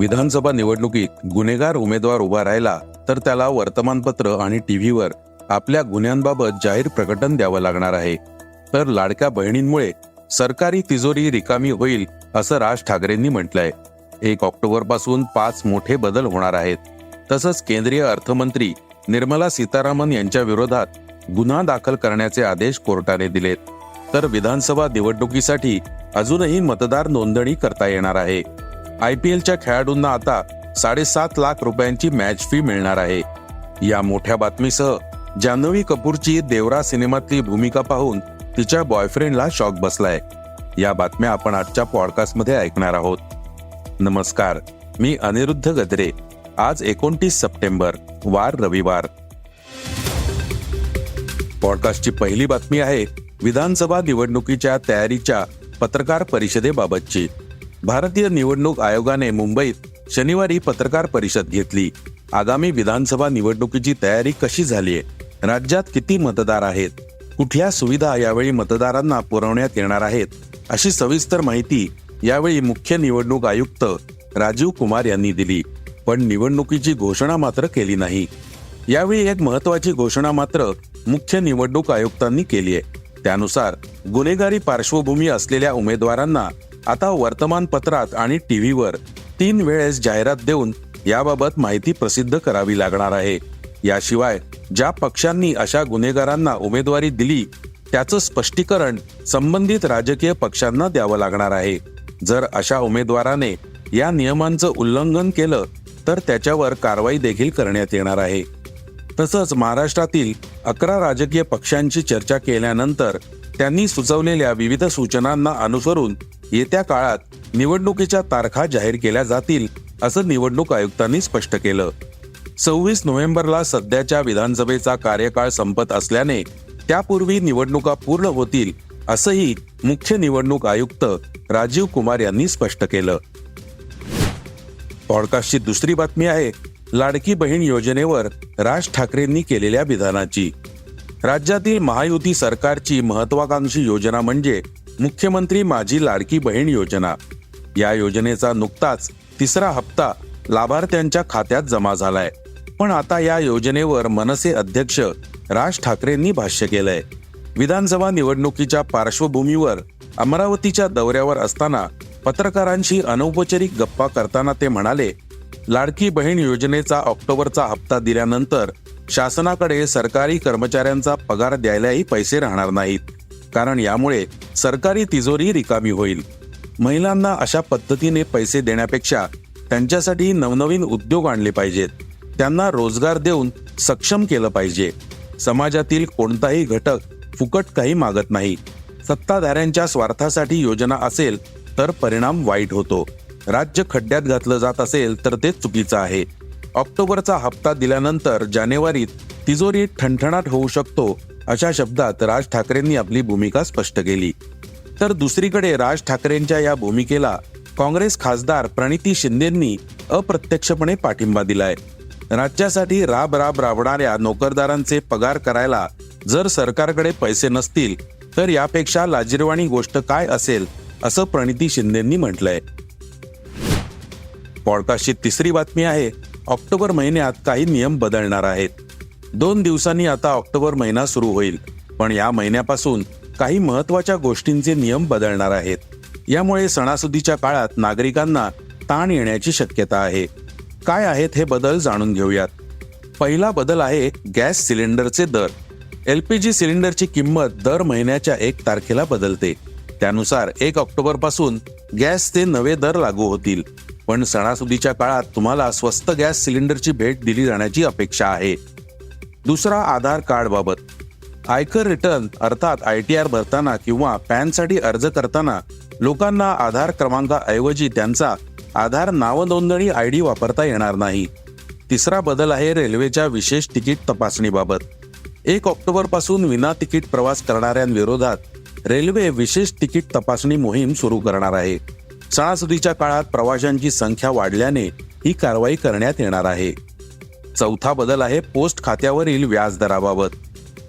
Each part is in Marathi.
विधानसभा निवडणुकीत गुन्हेगार उमेदवार उभा राहिला तर त्याला वर्तमानपत्र आणि टीव्हीवर आपल्या गुन्ह्यांबाबत जाहीर प्रकटन द्यावं लागणार आहे. तर लाडक्या बहिणींमुळे सरकारी तिजोरी रिकामी होईल असं राज ठाकरेंनी म्हटलंय. एक ऑक्टोबरपासून पाच मोठे बदल होणार आहेत. तसंच केंद्रीय अर्थमंत्री निर्मला सीतारामन यांच्या विरोधात गुन्हा दाखल करण्याचे आदेश कोर्टाने दिलेत. तर विधानसभा निवडणुकीसाठी अजूनही मतदार नोंदणी करता येणार आहे. आय पी एलच्या खेळाडूंना आता साडेसात लाख रुपयांची मॅच फी मिळणार आहे. या मोठ्या बातमीसह जान्हवी कपूरची देवरा सिनेमातली भूमिका पाहून तिच्या बॉयफ्रेंडला शॉक बसलाय. या बातम्या आपण आजच्या पॉडकास्टमध्ये ऐकणार आहोत. नमस्कार मी अनिरुद्ध गद्रे. आज एकोणतीस सप्टेंबर वार रविवार. पॉडकास्टची पहिली बातमी आहे विधानसभा निवडणुकीच्या तयारीच्या पत्रकार परिषदेबाबतची. भारतीय निवडणूक आयोगाने मुंबईत शनिवारी पत्रकार परिषद घेतली. आगामी विधानसभा निवडणुकीची तयारी कशी झाली आहे राज्यात किती मतदार आहेत? कुठल्या सुविधा यावेळी मतदारांना पुरवण्यात येणार आहेत? अशी सविस्तर माहिती यावेळी मुख्य निवडणूक आयुक्त राजीव कुमार यांनी दिली. पण निवडणुकीची घोषणा मात्र केली नाही. यावेळी एक महत्वाची घोषणा मात्र मुख्य निवडणूक आयुक्तांनी केली आहे त्यानुसार गुन्हेगारी पार्श्वभूमी असलेल्या उमेदवारांना आता वर्तमानपत्रात आणि टीव्हीवर तीन वेळेस जाहिरात देऊन याबाबत माहिती प्रसिद्ध करावी लागणार आहे. याशिवाय ज्या पक्षांनी अशा गुन्हेगारांना उमेदवारी दिली त्याचं स्पष्टीकरण संबंधित राजकीय पक्षांना द्यावं लागणार आहे. जर अशा उमेदवाराने या नियमांचं उल्लंघन केलं तर त्याच्यावर कारवाई देखील करण्यात येणार आहे. तसंच महाराष्ट्रातील अकरा राजकीय पक्षांची चर्चा केल्यानंतर त्यांनी सुचवलेल्या विविध सूचनांना अनुसरून येत्या काळात निवडणुकीच्या तारखा जाहीर केल्या जातील असं निवडणूक आयुक्तांनी स्पष्ट केलं. सव्वीस नोव्हेंबरला सध्याच्या विधानसभेचा कार्यकाळ संपत असल्याने त्यापूर्वी निवडणुका पूर्ण होतील असंही मुख्य निवडणूक आयुक्त राजीव कुमार यांनी स्पष्ट केलं. पॉडकास्टची दुसरी बातमी आहे लाडकी बहीण योजनेवर राज ठाकरेंनी केलेल्या विधानाची. राज्यातील महायुती सरकारची महत्वाकांक्षी योजना म्हणजे मुख्यमंत्री माझी लाडकी बहीण योजना. या योजनेचा नुकताच तिसरा हप्ता लाभार्थ्यांच्या खात्यात जमा झालाय. पण आता या योजनेवर मनसे अध्यक्ष राज ठाकरेंनी भाष्य केलंय. विधानसभा निवडणुकीच्या पार्श्वभूमीवर अमरावतीच्या दौऱ्यावर असताना पत्रकारांशी अनौपचारिक गप्पा करताना ते म्हणाले लाडकी बहीण योजनेचा ऑक्टोबरचा हप्ता दिल्यानंतर शासनाकडे सरकारी कर्मचाऱ्यांचा पगार द्यायलाही पैसे राहणार नाहीत. कारण यामुळे सरकारी तिजोरी रिकामी होईल. महिलांना अशा पद्धतीने पैसे देण्यापेक्षा त्यांच्यासाठी नवनवीन उद्योग आणले पाहिजेत. त्यांना रोजगार देऊन सक्षम केलं पाहिजे. समाजातील कोणताही घटक फुकट काही मागत नाही. सत्ताधाऱ्यांच्या स्वार्थासाठी योजना असेल तर परिणाम वाईट होतो. राज्य खड्ड्यात घातलं जात असेल तर ते चुकीचं आहे. ऑक्टोबरचा हप्ता दिल्यानंतर जानेवारीत तिजोरी ठणठणाट होऊ शकतो अशा शब्दात राज ठाकरेंनी आपली भूमिका स्पष्ट केली. तर दुसरीकडे राज ठाकरेंच्या या भूमिकेला काँग्रेस खासदार प्रणिती शिंदेंनी अप्रत्यक्षपणे पाठिंबा दिलाय. राज्यासाठी राब राब राबणाऱ्या नोकरदारांचे पगार करायला जर सरकारकडे पैसे नसतील तर यापेक्षा लाजिरवाणी गोष्ट काय असेल असं प्रणिती शिंदेंनी म्हटलंय. पॉडकास्टची तिसरी बातमी आहे ऑक्टोबर महिन्यात काही नियम बदलणार आहेत. दोन दिवसांनी आता ऑक्टोबर महिना सुरू होईल. पण या महिन्यापासून काही महत्त्वाच्या गोष्टींचे नियम बदलणार आहेत. यामुळे सणासुदीच्या काळात नागरिकांना ताण येण्याची शक्यता आहे. काय आहेत हे बदल जाणून घेऊयात. पहिला बदल आहे गॅस सिलेंडरचे दर. एल पी जी सिलेंडरची किंमत दर महिन्याच्या एक तारखेला बदलते. त्यानुसार एक ऑक्टोबरपासून गॅसचे नवे दर लागू होतील. पण सणासुदीच्या काळात तुम्हाला स्वस्त गॅस सिलेंडरची भेट दिली जाण्याची अपेक्षा आहे. दुसरा आधार कार्ड बाबत. आयकर रिटर्न अर्थात आय टी आर भरताना किंवा पॅनसाठी अर्ज करताना लोकांना आधार क्रमांकाऐवजी त्यांचा आधार नावनोंदणी आय डी वापरता येणार नाही. तिसरा बदल आहे रेल्वेच्या विशेष तिकीट तपासणीबाबत. एक ऑक्टोबरपासून विना तिकीट प्रवास करणाऱ्यांविरोधात रेल्वे विशेष तिकीट तपासणी मोहीम सुरू करणार आहे. सणासुदीच्या काळात प्रवाशांची संख्या वाढल्याने ही कारवाई करण्यात येणार आहे. चौथा बदल आहे पोस्ट खात्यावरील व्याजदराबाबत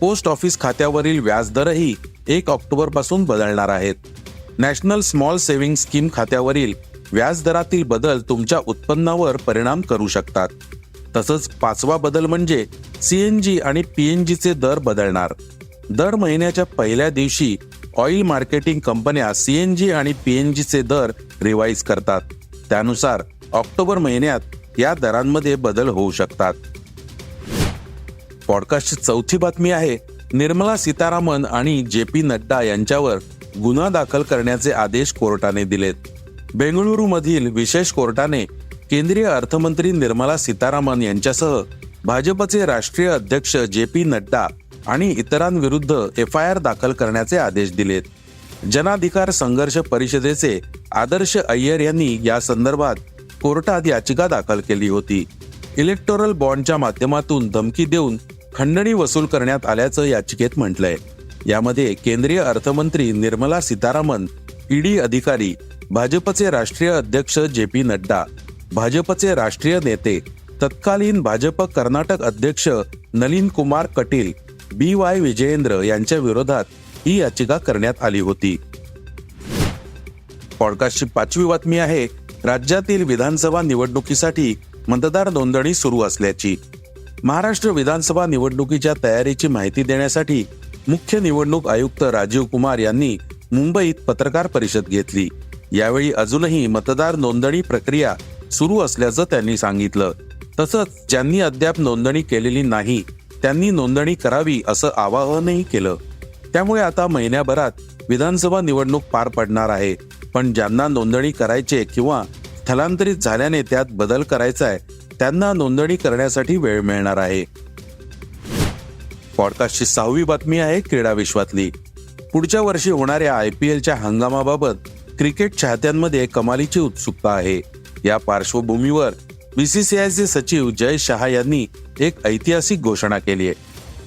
पोस्ट ऑफिस खात्यावरील व्याजदरही एक ऑक्टोबरपासून बदलणार आहेत. नॅशनल स्मॉल सेव्हिंग स्कीम खात्यावरील व्याजदरातील बदल तुमच्या उत्पन्नावर परिणाम करू शकतात. तसंच पाचवा बदल म्हणजे सीएनजी आणि पीएनजीचे दर बदलणार. दर महिन्याच्या पहिल्या दिवशी ऑइल मार्केटिंग कंपन्या सीएनजी आणि पीएनजीचे दर रिवाईज करतात. त्यानुसार ऑक्टोबर महिन्यात या दरांमध्ये बदल होऊ शकतात. पॉडकास्टची चौथी बातमी आहे निर्मला सीतारामन आणि जे पी नड्डा यांच्यावर गुन्हा दाखल करण्याचे आदेश कोर्टाने दिलेत. बेंगळुरू मधील विशेष कोर्टाने केंद्रीय अर्थमंत्री निर्मला सीतारामन यांच्यासह भाजपचे राष्ट्रीय अध्यक्ष जे पी नड्डा आणि इतरांविरुद्ध एफ आय आर दाखल करण्याचे आदेश दिलेत. जनाधिकार संघर्ष परिषदेचे आदर्श अय्यर यांनी या संदर्भात कोर्टात याचिका दाखल केली होती. इलेक्टोरल बॉन्डच्या माध्यमातून धमकी देऊन खंडणी वसूल करण्यात आल्याचं याचिकेत म्हटलंय. यामध्ये केंद्रीय अर्थमंत्री निर्मला सीतारामन ईडी अधिकारी भाजपचे राष्ट्रीय अध्यक्ष जे पी नड्डा भाजपचे राष्ट्रीय नेते तत्कालीन भाजप कर्नाटक अध्यक्ष नलीन कुमार कटील बी वाय विजयेंद्र यांच्या विरोधात ही याचिका करण्यात आली होती. पॉडकास्टची पाचवी बातमी आहे राज्यातील विधानसभा निवडणुकीसाठी मतदार नोंदणी सुरू असल्याची. महाराष्ट्र विधानसभा निवडणुकीच्या तयारीची माहिती देण्यासाठी मुख्य निवडणूक आयुक्त राजीव कुमार यांनी मुंबईत पत्रकार परिषद घेतली. यावेळी अजूनही मतदार नोंदणी प्रक्रिया सुरू असल्याचं त्यांनी सांगितलं. तसंच ज्यांनी अद्याप नोंदणी केलेली नाही त्यांनी नोंदणी करावी असं आवाहनही केलं. त्यामुळे आता महिन्याभरात विधानसभा निवडणूक पार पडणार आहे. पण ज्यांना नोंदणी करायचे किंवा स्थलांतरित झाल्याने त्यात बदल करायचा आहे त्यांना नोंदणी करण्यासाठी वेळ मिळणार आहे. पॉडकास्टची सहावी बातमी आहे क्रीडा विश्वातली. पुढच्या वर्षी होणाऱ्या आय पी एलच्या हंगामाबाबत क्रिकेट चाहत्यांमध्ये कमालीची उत्सुकता आहे. या पार्श्वभूमीवर बीसीसीआयचे सचिव जय शहा यांनी एक ऐतिहासिक घोषणा केली आहे.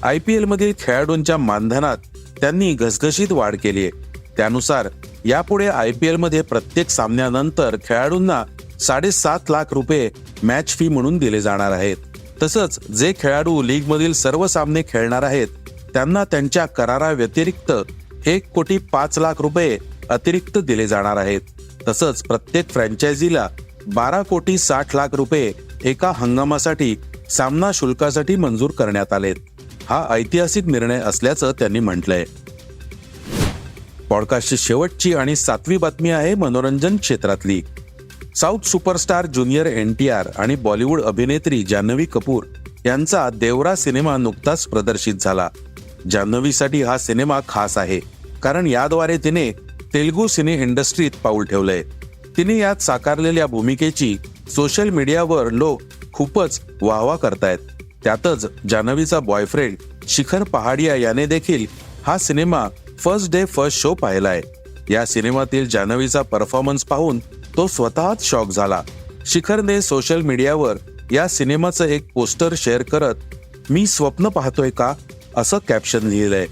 आय पी एलमधील खेळाडूंच्या मानधनात त्यांनी घसघशीत वाढ केली आहे. त्यानुसार यापुढे आय पी एलमध्ये प्रत्येक सामन्यानंतर खेळाडूंना साडेसात लाख रुपये मॅच फी म्हणून दिले जाणार आहेत. तसंच जे खेळाडू लीगमधील सर्व सामने खेळणार आहेत त्यांना त्यांच्या कराराव्यतिरिक्त एक कोटी पाच लाख रुपये अतिरिक्त दिले जाणार आहेत. तसंच प्रत्येक फ्रँचायझीला बारा कोटी साठ लाख रुपये एका हंगामासाठी सामना शुल्कासाठी मंजूर करण्यात आलेत. हा ऐतिहासिक निर्णय असल्याचं त्यांनी म्हटलंय. पॉडकास्टची शेवटची आणि सातवी बातमी आहे मनोरंजन क्षेत्रातली. South superstar junior N T R आणि बॉलिवूड अभिनेत्री जान्हवी कपूर यांचा देवरा सिनेमा नुकताच प्रदर्शित झाला. जान्हवीसाठी हा सिनेमा खास आहे कारण याद्वारे तिने तेलुगू सिने इंडस्ट्रीत पाऊल ठेवलंय. तिने यात साकारलेल्या भूमिकेची सोशल मीडियावर लोक खूपच वाहवा करतायत. त्यातच जान्हवीचा बॉयफ्रेंड शिखर पहाडिया याने देखील हा cinema first day first show पाहिलाय. या सिनेमातील जान्हवीचा परफॉर्मन्स पाहून तो स्वतःच शॉक झाला. शिखरने सोशल मीडियावर या सिनेमाचं एक पोस्टर शेअर करत मी स्वप्न पाहतोय का? असं कॅप्शन लिहिलंय.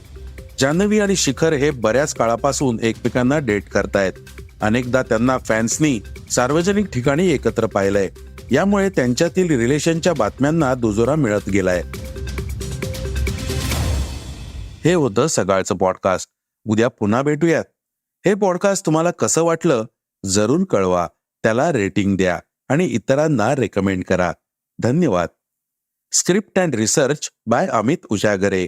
जान्हवी आणि शिखर हे बऱ्याच काळापासून एकमेकांना डेट करतायत. अनेकदा त्यांना फॅन्सनी सार्वजनिक ठिकाणी एकत्र पाहिलंय. यामुळे त्यांच्यातील रिलेशनच्या बातम्यांना दुजोरा मिळत गेलाय. हे होतं सकाळचं पॉडकास्ट उद्या पुन्हा भेटूयात. हे पॉडकास्ट तुम्हाला कसं वाटलं जरूर कळवा. त्याला रेटिंग द्या आणि इतरांना रेकमेंड करा. धन्यवाद. Script and research by Amit Ujagare.